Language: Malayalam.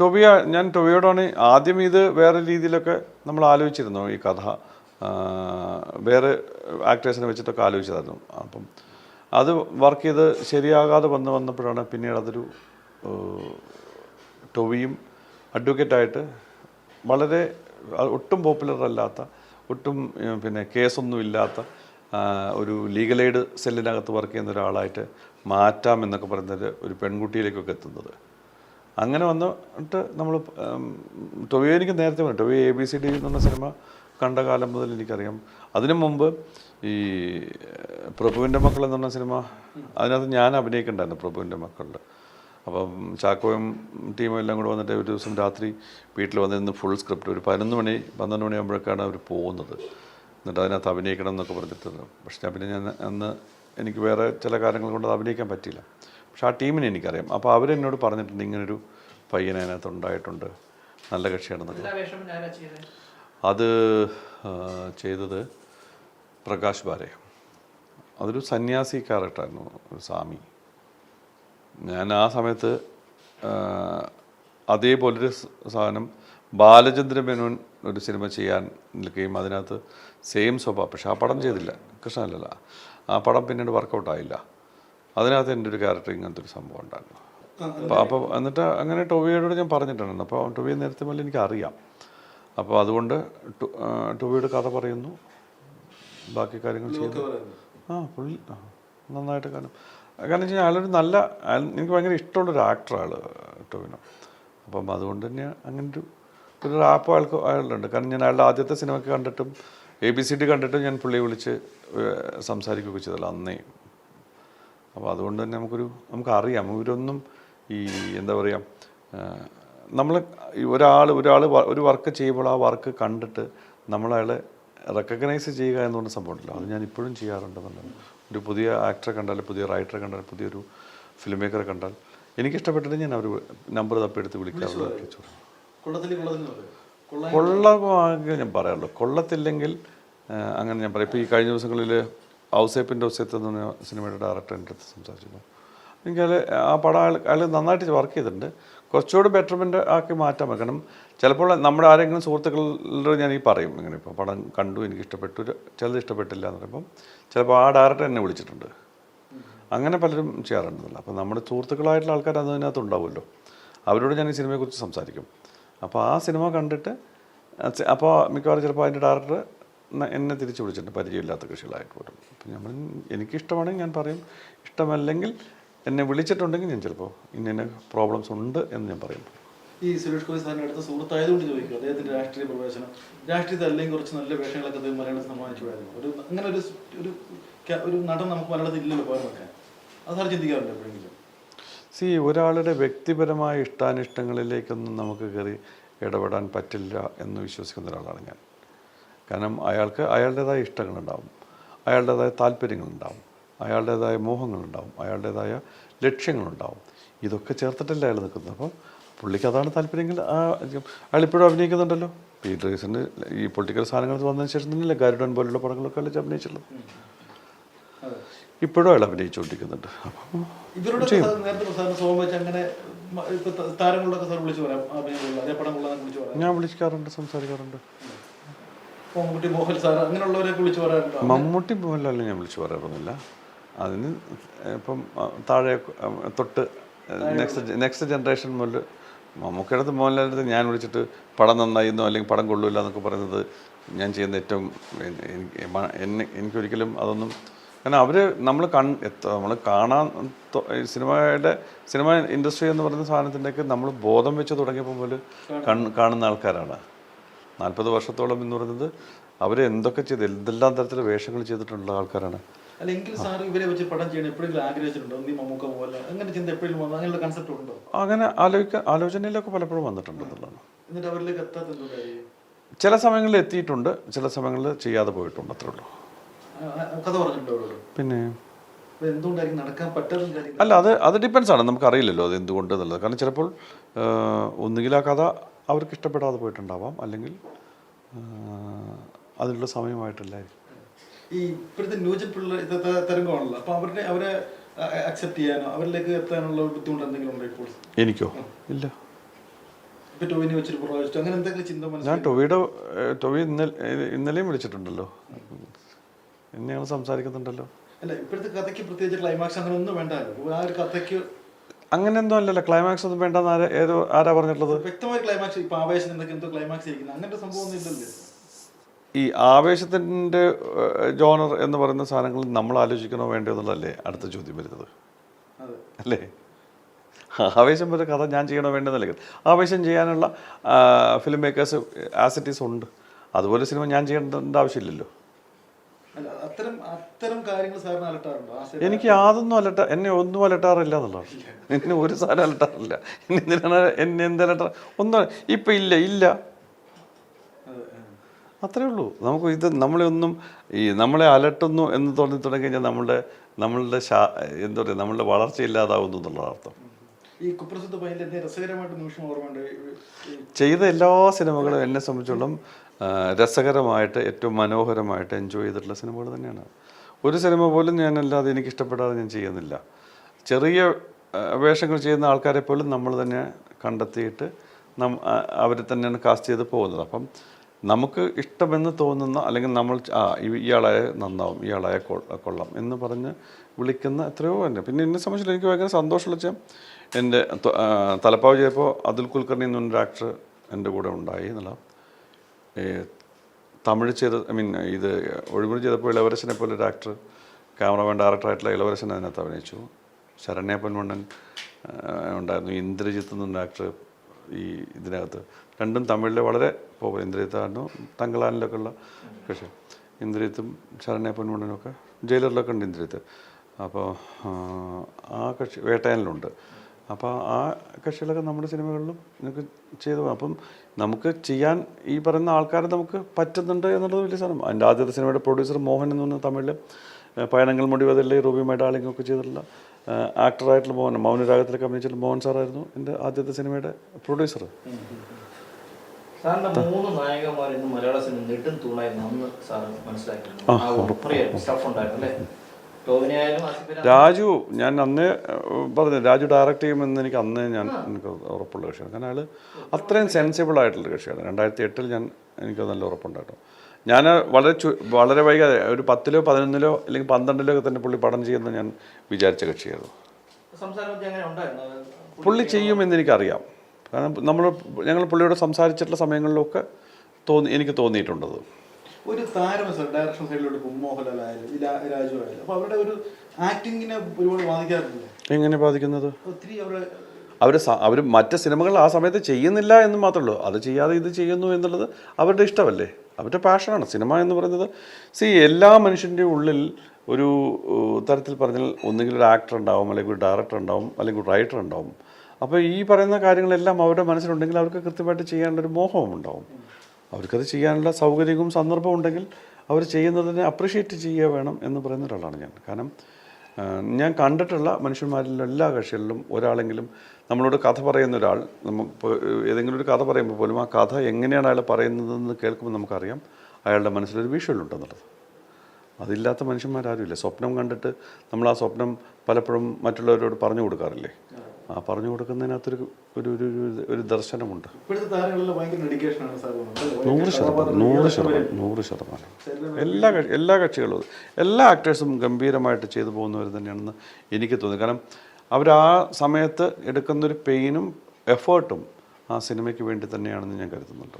ടൊവിയ ഞാൻ ടൊബിയോടാണ് ആദ്യം ഇത് വേറെ രീതിയിലൊക്കെ നമ്മൾ ആലോചിച്ചിരുന്നു ഈ കഥ. വേറെ ആക്ടേഴ്സിനെ വെച്ചിട്ടൊക്കെ ആലോചിച്ചതായിരുന്നു. അപ്പം അത് വർക്ക് ചെയ്ത് ശരിയാകാതെ വന്ന് വന്നപ്പോഴാണ് പിന്നീട് അതൊരു ടൊവിയും അഡ്വക്കേറ്റായിട്ട് വളരെ ഒട്ടും പോപ്പുലർ അല്ലാത്ത ഒട്ടും പിന്നെ കേസൊന്നും ഇല്ലാത്ത ഒരു ലീഗൽ എയ്ഡ് സെല്ലിനകത്ത് വർക്ക് ചെയ്യുന്ന ഒരാളായിട്ട് മാറ്റാം എന്നൊക്കെ പറയുന്നത് ഒരു പെൺകുട്ടിയിലേക്കൊക്കെ എത്തുന്നത്. അങ്ങനെ വന്നിട്ട് നമ്മൾ ടൊവിയോ എനിക്ക് നേരത്തെ പറഞ്ഞു ടൊവിയോ എ ബി സി ഡി എന്ന് പറഞ്ഞ സിനിമ കണ്ട കാലം മുതൽ എനിക്കറിയാം. അതിനു മുമ്പ് ഈ പ്രഭുവിന്റെ മക്കൾ എന്ന് പറഞ്ഞ സിനിമ അതിനകത്ത് ഞാൻ അഭിനയിക്കണ്ടായിരുന്നു പ്രഭുവിന്റെ മക്കളിൽ. അപ്പം ചാക്കോയും ടീമും എല്ലാം കൂടെ വന്നിട്ട് ഒരു ദിവസം രാത്രി വീട്ടിൽ വന്നിരുന്ന് ഫുൾ സ്ക്രിപ്റ്റ് ഒരു പതിനൊന്ന് മണി പന്ത്രണ്ട് മണിയാകുമ്പോഴേക്കാണ് അവർ പോകുന്നത്. എന്നിട്ട് അതിനകത്ത് അഭിനയിക്കണം എന്നൊക്കെ പറഞ്ഞിട്ടുണ്ട്. പക്ഷേ പിന്നെ ഞാൻ അന്ന് എനിക്ക് വേറെ ചില കാര്യങ്ങൾ കൊണ്ട് അത് അഭിനയിക്കാൻ പറ്റിയില്ല. പക്ഷെ ആ ടീമിനെ എനിക്കറിയാം. അപ്പോൾ അവരെന്നോട് പറഞ്ഞിട്ടുണ്ട് ഇങ്ങനൊരു പയ്യൻ അതിനകത്ത് ഉണ്ടായിട്ടുണ്ട്. നല്ല കക്ഷിയാണെന്നൊക്കെ. അത് ചെയ്തത് പ്രകാശ് ബാരെ. അതൊരു സന്യാസി ക്യാരക്ടറായിരുന്നു ഒരു സ്വാമി. ഞാൻ ആ സമയത്ത് അതേപോലൊരു സാധനം ബാലചന്ദ്ര മേനോൻ ഒരു സിനിമ ചെയ്യാൻ നിൽക്കുകയും അതിനകത്ത് സെയിം സ്വഭാവം. പക്ഷേ ആ പടം ചെയ്തില്ല. കൃഷ്ണനല്ല ആ പടം പിന്നീട് വർക്കൗട്ട് ആയില്ല. അതിനകത്ത് എന്റെ ഒരു ക്യാരക്ടർ ഇങ്ങനത്തെ ഒരു സംഭവം ഉണ്ടായിരുന്നു. അപ്പോൾ അപ്പോൾ എന്നിട്ട് അങ്ങനെ ടൊവിയോട് ഞാൻ പറഞ്ഞിട്ടുണ്ട്. അപ്പോൾ ടൊവിയെ നേരത്തെ മുതൽ എനിക്ക് അറിയാം അപ്പോൾ അതുകൊണ്ട് ടൊവിയുടെ കഥ പറയുന്നു. ബാക്കി കാര്യങ്ങൾ ചെയ്യുന്നു. ആ പുള്ളി നന്നായിട്ട് കാരണം കാരണം വെച്ചാൽ അയാളൊരു നല്ല എനിക്ക് ഭയങ്കര ഇഷ്ടമുള്ളൊരു ആക്ടറാണ് ടൊവിനോ. അപ്പം അതുകൊണ്ട് തന്നെ അങ്ങനെ ഒരു ഒരു റാപ്പ് അയാൾക്ക് അയാളുണ്ട്. കാരണം ഞാൻ അയാളുടെ ആദ്യത്തെ സിനിമയ്ക്ക് കണ്ടിട്ടും എ ബി സി ഡി കണ്ടിട്ടും ഞാൻ പുള്ളിയെ വിളിച്ച് സംസാരിക്കുകയൊക്കെ ചെയ്തല്ലോ അന്നേ. അപ്പോൾ അതുകൊണ്ട് തന്നെ നമുക്കൊരു നമുക്കറിയാം. ഇവരൊന്നും ഈ എന്താ പറയുക നമ്മൾ ഒരാൾ ഒരാൾ ഒരു വർക്ക് ചെയ്യുമ്പോൾ ആ വർക്ക് കണ്ടിട്ട് നമ്മളയാളെ റെക്കഗ്നൈസ് ചെയ്യുക എന്നുകൊണ്ട് സംഭവമുണ്ടല്ലോ അത് ഞാൻ ഇപ്പോഴും ചെയ്യാറുണ്ട് എന്നുള്ളത് ഒരു പുതിയ ആക്ടറെ കണ്ടാൽ പുതിയ റൈറ്ററെ കണ്ടാൽ പുതിയൊരു ഫിലിം മേക്കറെ കണ്ടാൽ എനിക്കിഷ്ടപ്പെട്ടിട്ട് ഞാൻ അവർ നമ്പർ തപ്പിയെടുത്ത് വിളിക്കാറുള്ളത് കൊള്ളമാകെ ഞാൻ പറയാറുള്ളൂ. കൊള്ളത്തില്ലെങ്കിൽ അങ്ങനെ ഞാൻ പറയാം. ഇപ്പോൾ ഈ കഴിഞ്ഞ ദിവസങ്ങളിൽ ഔസേപ്പിന്റെ ഔസേത്ത് എന്ന് പറഞ്ഞ സിനിമയുടെ ഡയറക്ടർ എന്റെ അടുത്ത് സംസാരിച്ചു എനിക്ക് അയാൾ ആ പടം അയാൾ അയാൾ നന്നായിട്ട് വർക്ക് ചെയ്തിട്ടുണ്ട്. കുറച്ചുകൂടി ബെറ്റർമെന്റ് ആക്കി മാറ്റാൻ വെക്കണം. ചിലപ്പോൾ നമ്മുടെ ആരെങ്കിലും സുഹൃത്തുക്കളോട് ഞാൻ ഈ പറയും ഇങ്ങനെ ഇപ്പോൾ പടം കണ്ടു എനിക്ക് ഇഷ്ടപ്പെട്ടു ചിലത് ഇഷ്ടപ്പെട്ടില്ല എന്ന് പറയുമ്പം ചിലപ്പോൾ ആ ഡയറക്ടർ എന്നെ വിളിച്ചിട്ടുണ്ട്. അങ്ങനെ പലരും ചെയ്യാറുണ്ടല്ലോ അപ്പോൾ നമ്മുടെ സുഹൃത്തുക്കളായിട്ടുള്ള ആൾക്കാർ അതിനകത്ത് ഉണ്ടാവുമല്ലോ. അവരോട് ഞാൻ ഈ സിനിമയെക്കുറിച്ച് സംസാരിക്കും. അപ്പോൾ ആ സിനിമ കണ്ടിട്ട് അപ്പോൾ മിക്കവാറും ചിലപ്പോൾ അതിന്റെ ഡയറക്ടർ എന്നെ തിരിച്ചു വിളിച്ചിട്ടുണ്ട് പരിചയമില്ലാത്ത കൃഷികളായിട്ട് പോലും. അപ്പം നമ്മൾ എനിക്കിഷ്ടമാണെങ്കിൽ ഞാൻ പറയും ഇഷ്ടമല്ലെങ്കിൽ എന്നെ വിളിച്ചിട്ടുണ്ടെങ്കിൽ ഞാൻ ചിലപ്പോൾ ഇന്ന പ്രോബ്ലംസ് ഉണ്ട് എന്ന് ഞാൻ പറയും. ഈ സുരേഷ് ഗോപി സാറിന്റെ അടുത്ത സുഹൃത്തായതുകൊണ്ട് ചോദിക്കും അദ്ദേഹത്തിന്റെ രാഷ്ട്രീയ പ്രവേശനം. രാഷ്ട്രീയത്തിൽ അല്ലെങ്കിൽ കുറച്ച് നല്ല വേഷങ്ങളൊക്കെ അദ്ദേഹം മലയാളത്തിൽ സമ്മാനിച്ചു പോയായിരുന്നു. ഒരു അങ്ങനെ ഒരു ഒരു ഒരു നടൻ നമുക്ക് മലയാളത്തിൽ ഇല്ലല്ലോ പോകാൻ അത് സാർ ചിന്തിക്കാറുണ്ട് എപ്പോഴെങ്കിലും? സി ഒരാളുടെ വ്യക്തിപരമായ ഇഷ്ടാനിഷ്ടങ്ങളിലേക്കൊന്നും നമുക്ക് കയറി ഇടപെടാൻ പറ്റില്ല എന്ന് വിശ്വസിക്കുന്ന ഒരാളാണ് ഞാൻ. കാരണം അയാൾക്ക് അയാളുടേതായ ഇഷ്ടങ്ങളുണ്ടാവും അയാളുടേതായ താല്പര്യങ്ങളുണ്ടാവും അയാളുടേതായ മോഹങ്ങളുണ്ടാവും അയാളുടേതായ ലക്ഷ്യങ്ങളുണ്ടാവും. ഇതൊക്കെ ചേർത്തിട്ടല്ല അയാൾ നിൽക്കുന്നത്. അപ്പോൾ പുള്ളിക്ക് അതാണ് താല്പര്യമെങ്കിൽ ആ അയാൾ ഇപ്പോഴും അഭിനയിക്കുന്നുണ്ടല്ലോ. പീറ്റർ ഈ പൊളിറ്റിക്കൽ സാധനങ്ങൾ വന്നതിന് ശേഷം തന്നെയല്ലേ ഗാരുഡൻ പോലുള്ള പടങ്ങളൊക്കെ അല്ലേ അഭിനയിച്ചുള്ളത് അതെ ഇപ്പോഴും അയാൾ അഭിനയിച്ചുകൊണ്ടിരിക്കുന്നുണ്ട്. ഇവരുടെ നേരത്തെ അങ്ങനെ ഇപ്പൊ സാർ വിളിച്ചു പറയാം. അഭിനയമുള്ള അതേ പടം കൊള്ളാൻ വിളിച്ചു പറയാം. ഞാൻ വിളിക്കാറുണ്ട് സംസാരിക്കാറുണ്ട്. മമ്മൂട്ടി മോഹൻ സാർ വിളിച്ചു പറയാറുണ്ടോ? മമ്മൂട്ടി മോഹൻലാലിനെ ഞാൻ വിളിച്ചു പറയാറൊന്നുമില്ല. അതിന് ഇപ്പം താഴെ തൊട്ട് നെക്സ്റ്റ് നെക്സ്റ്റ് ജനറേഷൻ മുതൽ മമ്മൂക്കയുടെ മോഹൻലാലിന്റെ ഞാൻ വിളിച്ചിട്ട് പടം നന്നായിരുന്നു അല്ലെങ്കിൽ പടം കൊള്ളൂല്ല എന്നൊക്കെ പറയുന്നത് ഞാൻ ചെയ്യുന്ന ഏറ്റവും എനിക്ക് എനിക്കൊരിക്കലും അതൊന്നും കാരണം അവർ നമ്മൾ കൺ നമ്മൾ കാണാൻ സിനിമയുടെ സിനിമ ഇൻഡസ്ട്രി എന്ന് പറയുന്ന സാധനത്തിന്റെയൊക്കെ നമ്മൾ ബോധം വെച്ച് തുടങ്ങിയപ്പോൾ മുതൽ കൺ കാണുന്ന ആൾക്കാരാണ്. നാൽപ്പത് വർഷത്തോളം എന്ന് പറയുന്നത് അവർ എന്തൊക്കെ ചെയ്ത് എന്തെല്ലാം തരത്തിലെ വേഷങ്ങൾ ചെയ്തിട്ടുള്ള ആൾക്കാരാണ്. അങ്ങനെ ആലോചിക്കാൻ ആലോചനയിലൊക്കെ പലപ്പോഴും വന്നിട്ടുണ്ട് എന്നുള്ളതാണ്. ചില സമയങ്ങളിൽ എത്തിയിട്ടുണ്ട് ചില സമയങ്ങളിൽ ചെയ്യാതെ പോയിട്ടുണ്ട് അത്രേ ഉള്ളൂ. കഥ പറഞ്ഞിട്ടുണ്ടോ പിന്നെ? അല്ല അത് അത് ഡിപ്പെൻസ് ആണ്. നമുക്ക് അറിയില്ലല്ലോ അത് എന്തുകൊണ്ട് എന്നുള്ളത്. കാരണം ചിലപ്പോൾ ഒന്നുകിൽ ആ കഥ അവർക്ക് ഇഷ്ടപ്പെടാതെ പോയിട്ടുണ്ടാവാം. അല്ലെങ്കിൽ അതിനുള്ള സമയമായിട്ടില്ലായിരിക്കും. ഈ ഇപ്പോഴത്തെ ന്യൂജൻ പിള്ളേർ തരംഗമാണല്ലോ. അപ്പൊ അവരുടെ അവരെ അക്സെപ്റ്റ് ചെയ്യാനോ അവരിലേക്ക് എത്താനുള്ള ബുദ്ധിമുട്ട് എന്തെങ്കിലും ഉണ്ടോ ഇപ്പോൾ? എനിക്കോ? ഇല്ല. ഇപ്പൊ ടോവിനെ വെച്ചിട്ട് പ്രവേശിച്ചു അങ്ങനെ എന്തെങ്കിലും ചിന്ത ഞാൻ ടൊവിയുടെ ടൊവി ഇന്നലെ ഇന്നലെയും വിളിച്ചിട്ടുണ്ടല്ലോ. എന്നെയാണ് സംസാരിക്കുന്നുണ്ടല്ലോ. അല്ല ഇപ്പോഴത്തെ കഥയ്ക്ക് പ്രത്യേകിച്ച് ക്ലൈമാക്സ് അങ്ങനെ ഒന്നും വേണ്ടല്ലോ ആ ഒരു കഥയ്ക്ക് അങ്ങനെയൊന്നും അല്ലല്ലോ. ക്ലൈമാക്സ് ഒന്നും വേണ്ടെന്ന് ആരാ ഏതോ ആരാ പറഞ്ഞിട്ടുള്ളത്? വ്യക്തമായ ക്ലൈമാക്സ് ഇപ്പൊ ആവേശം എന്തൊക്കെ എന്തോ ക്ലൈമാക്സ് ഇരിക്കുന്നത് അങ്ങനത്തെ സംഭവം ഒന്നും ഇല്ലല്ലോ. ഈ ആവേശത്തിന്റെ ജോണർ എന്ന് പറയുന്ന സാധനങ്ങൾ നമ്മൾ ആലോചിക്കണോ വേണ്ടോ എന്നുള്ളതല്ലേ അടുത്ത ചോദ്യം വരുന്നത്. അല്ലേ? ആവേശം ഒരു കഥ ഞാൻ ചെയ്യണോ വേണ്ടെന്നല്ലേ ആവേശം ചെയ്യാനുള്ള ഫിലിം മേക്കേഴ്സ് ആസിറ്റീസ് ഉണ്ട്. അതുപോലെ സിനിമ ഞാൻ ചെയ്യേണ്ട ആവശ്യമില്ലല്ലോ. അത്തരം അത്തരം കാര്യങ്ങൾ സാറിന് അലട്ടാറുണ്ടോ? എനിക്ക് യാതൊന്നും അലട്ട എന്നെ ഒന്നും അലട്ടാറില്ല എന്നുള്ളതാണ് എന്നെ ഒരു സാധനം അലട്ടാറില്ല. എന്നെ എന്തിനാണ് എന്നെ എന്ത് ഒന്നും ഇപ്പം ഇല്ല ഇല്ല. അത്രേ ഉള്ളൂ. നമുക്ക് ഇത് നമ്മളെ ഒന്നും ഈ നമ്മളെ അലട്ടുന്നു എന്ന് തോന്നി തുടങ്ങി കഴിഞ്ഞാൽ നമ്മളുടെ നമ്മളുടെ ശാ എന്താ പറയുക നമ്മളുടെ വളർച്ച ഇല്ലാതാവുന്നു എന്നുള്ള അർത്ഥം. ഈ കുപ്രസിദ്ധ രസകരമായിട്ട് നിമിഷം ഓർമ്മയുണ്ട്? ചെയ്ത എല്ലാ സിനിമകളും എന്നെ സംബന്ധിച്ചോളം രസകരമായിട്ട് ഏറ്റവും മനോഹരമായിട്ട് എൻജോയ് ചെയ്തിട്ടുള്ള സിനിമകൾ തന്നെയാണ്. ഒരു സിനിമ പോലും ഞാൻ അല്ലാതെ എനിക്ക് ഇഷ്ടപ്പെടാതെ ഞാൻ ചെയ്യുന്നില്ല. ചെറിയ വേഷങ്ങൾ ചെയ്യുന്ന ആൾക്കാരെ പോലും നമ്മൾ തന്നെ കണ്ടെത്തിയിട്ട് നം അവരെ തന്നെയാണ് കാസ്റ്റ് ചെയ്ത് പോകുന്നത്. അപ്പം നമുക്ക് ഇഷ്ടമെന്ന് തോന്നുന്ന അല്ലെങ്കിൽ നമ്മൾ ആ ഇയാളായ നന്നാവും ഇയാളായ കൊള്ളാം എന്ന് പറഞ്ഞ് വിളിക്കുന്ന എത്രയോ തന്നെ പിന്നെ എന്നെ സംബന്ധിച്ചിട്ട് എനിക്ക് ഭയങ്കര സന്തോഷമുള്ള വെച്ചാൽ എന്റെ തലപ്പാവ് ചെയ്തപ്പോൾ അതുൽ കുൽക്കർണി എന്നൊരു ആക്ടർ എന്റെ കൂടെ ഉണ്ടായി എന്നുള്ള തമിഴ് ചെയ്ത ഐ മീൻ ഇത് ഒഴിമുറി ചെയ്തപ്പോൾ ഇളവരശനെ പോലെ ഒരു ആക്ടർ ക്യാമറമാൻ ഡയറക്ടറായിട്ടുള്ള ഇളവരശൻ അതിനകത്ത് അഭിനയിച്ചു. ശരണ്യ പൊന്മണ്ണൻ ആ, ഉണ്ടായിരുന്നു. ഇന്ദ്രജിത്ത് എന്ന ആക്ടർ ഈ ഇതിനകത്ത്. രണ്ടും തമിഴിലെ വളരെ പോപ്പുലർ ഇന്ദ്രജിത്തായിരുന്നു തങ്കളാനിലൊക്കെ ഉള്ള പക്ഷേ ഇന്ദ്രജിത്തും ശരണ്യ പൊന്മണ്ണനും ഒക്കെ ജയിലറിലൊക്കെ ഉണ്ട് ഇന്ദ്രജിത്ത്. അപ്പോൾ ആ കക്ഷി വേട്ടയാനിലുണ്ട്. അപ്പോൾ ആ കക്ഷികളൊക്കെ നമ്മുടെ സിനിമകളിലും നമുക്ക് ചെയ്തു. അപ്പം നമുക്ക് ചെയ്യാൻ ഈ പറയുന്ന ആൾക്കാരെ നമുക്ക് പറ്റുന്നുണ്ട് എന്നുള്ളത് വലിയ സാധനം. അതിന്റെ ആദ്യത്തെ സിനിമയുടെ പ്രൊഡ്യൂസർ മോഹൻ എന്ന് പറഞ്ഞ തമിഴിൽ പയണങ്ങൾ മുടിവതല്ലേ റൂബി മെഡാളിംഗ് ഒക്കെ ചെയ്തിട്ടുള്ള ആക്ടറായിട്ടുള്ള മോഹൻ മൗനരാഗത്തിലൊക്കെ അഭിനയിച്ചിട്ടുള്ള മോഹൻ സാറായിരുന്നു എന്റെ ആദ്യത്തെ സിനിമയുടെ പ്രൊഡ്യൂസർ സാറിന്റെ മൂന്ന് നായകന്മാർ ഇന്ന് മലയാള സിനിമ നെട്ടും തൂണായിരുന്നു അന്ന് സാർ മനസ്സിലാക്കിയിരുന്നു ആ ഉറപ്പ്. സ്റ്റഫ് ഉണ്ടായിരുന്നു അല്ലേ? രാജു ഞാൻ അന്നേ പറഞ്ഞു രാജു ഡയറക്റ്റ് ചെയ്യുമെന്ന് എനിക്ക് അന്നേ ഞാൻ എനിക്ക് ഉറപ്പുള്ള കക്ഷിയാണ്. കാരണം അയാൾ അത്രയും സെൻസിബിൾ ആയിട്ടുള്ള കക്ഷിയാണ്. രണ്ടായിരത്തി എട്ടിൽ ഞാൻ എനിക്ക് നല്ല ഉറപ്പുണ്ടായിരുന്നു ഞാൻ വളരെ ചു വളരെ വൈകാതെ ഒരു പത്തിലോ പതിനൊന്നിലോ അല്ലെങ്കിൽ പന്ത്രണ്ടിലോ ഒക്കെ തന്നെ പുള്ളി പഠനം ചെയ്യുമെന്ന് ഞാൻ വിചാരിച്ച കക്ഷിയായിരുന്നു. പുള്ളി ചെയ്യുമെന്ന് എനിക്കറിയാം. കാരണം നമ്മൾ ഞങ്ങൾ പുള്ളിയോട് സംസാരിച്ചിട്ടുള്ള സമയങ്ങളിലൊക്കെ തോന്നി എനിക്ക് തോന്നിയിട്ടുണ്ടത്. ഒരു താരം സാർ ഡയറക്ഷൻ സൈഡിലോട്ട് ഇപ്പം മോഹൻലാൽ ആയാലും രാജു ആയാലും. അപ്പൊ അവരുടെ ഒരു ആക്ടിങ്ങിനെ ഒരുപാട് ബാധിക്കാറില്ലേ എങ്ങനെ ബാധിക്കുന്നത്? ഒത്തിരി അവരുടെ അവർ അവർ മറ്റ് സിനിമകൾ ആ സമയത്ത് ചെയ്യുന്നില്ല എന്ന് മാത്രമേ ഉള്ളൂ. അത് ചെയ്യാതെ ഇത് ചെയ്യുന്നു എന്നുള്ളത് അവരുടെ ഇഷ്ടമല്ലേ? അവരുടെ പാഷനാണ് സിനിമ എന്ന് പറയുന്നത് സി എല്ലാ മനുഷ്യന്റെയും ഉള്ളിൽ ഒരു തരത്തിൽ പറഞ്ഞാൽ ഒന്നുകിൽ ഒരു ആക്ടർ ഉണ്ടാവും അല്ലെങ്കിൽ ഒരു ഡയറക്ടർ ഉണ്ടാവും അല്ലെങ്കിൽ ഒരു റൈറ്റർ ഉണ്ടാവും. അപ്പോൾ ഈ പറയുന്ന കാര്യങ്ങളെല്ലാം അവരുടെ മനസ്സിലുണ്ടെങ്കിൽ അവർക്ക് കൃത്യമായിട്ട് ചെയ്യാനുള്ളൊരു മോഹവും ഉണ്ടാവും. അവർക്കത് ചെയ്യാനുള്ള സൗകര്യവും സന്ദർഭവും ഉണ്ടെങ്കിൽ അവർ ചെയ്യുന്നതിനെ അപ്രിഷ്യേറ്റ് ചെയ്യുക വേണം എന്ന് പറയുന്ന ഒരാളാണ് ഞാൻ. കാരണം ഞാൻ കണ്ടിട്ടുള്ള മനുഷ്യന്മാരിൽ എല്ലാ കക്ഷികളിലും ഒരാളെങ്കിലും നമ്മളോട് കഥ പറയുന്ന ഒരാൾ നമുക്ക് ഏതെങ്കിലും ഒരു കഥ പറയുമ്പോൾ പോലും ആ കഥ എങ്ങനെയാണ് അയാൾ പറയുന്നതെന്ന് കേൾക്കുമ്പോൾ നമുക്കറിയാം അയാളുടെ മനസ്സിലൊരു വിഷ്വൽ ഉണ്ടെന്നുള്ളത് അതില്ലാത്ത മനുഷ്യന്മാരാരുമില്ല. സ്വപ്നം കണ്ടിട്ട് നമ്മൾ ആ സ്വപ്നം പലപ്പോഴും മറ്റുള്ളവരോട് പറഞ്ഞു കൊടുക്കാറില്ലേ? ആ പറഞ്ഞു കൊടുക്കുന്നതിനകത്തൊരു ഒരു ഒരു ഒരു- ദർശനമുണ്ട്. നൂറ് ശതമാനം നൂറ് ശതമാനം നൂറ് ശതമാനം. എല്ലാ എല്ലാ കക്ഷികളും എല്ലാ ആക്ടേഴ്സും ഗംഭീരമായിട്ട് ചെയ്തു പോകുന്നവർ തന്നെയാണെന്ന് എനിക്ക് തോന്നുന്നു. കാരണം അവർ ആ സമയത്ത് എടുക്കുന്നൊരു പെയിനും എഫേർട്ടും ആ സിനിമയ്ക്ക് വേണ്ടി തന്നെയാണെന്ന് ഞാൻ കരുതുന്നുണ്ട്.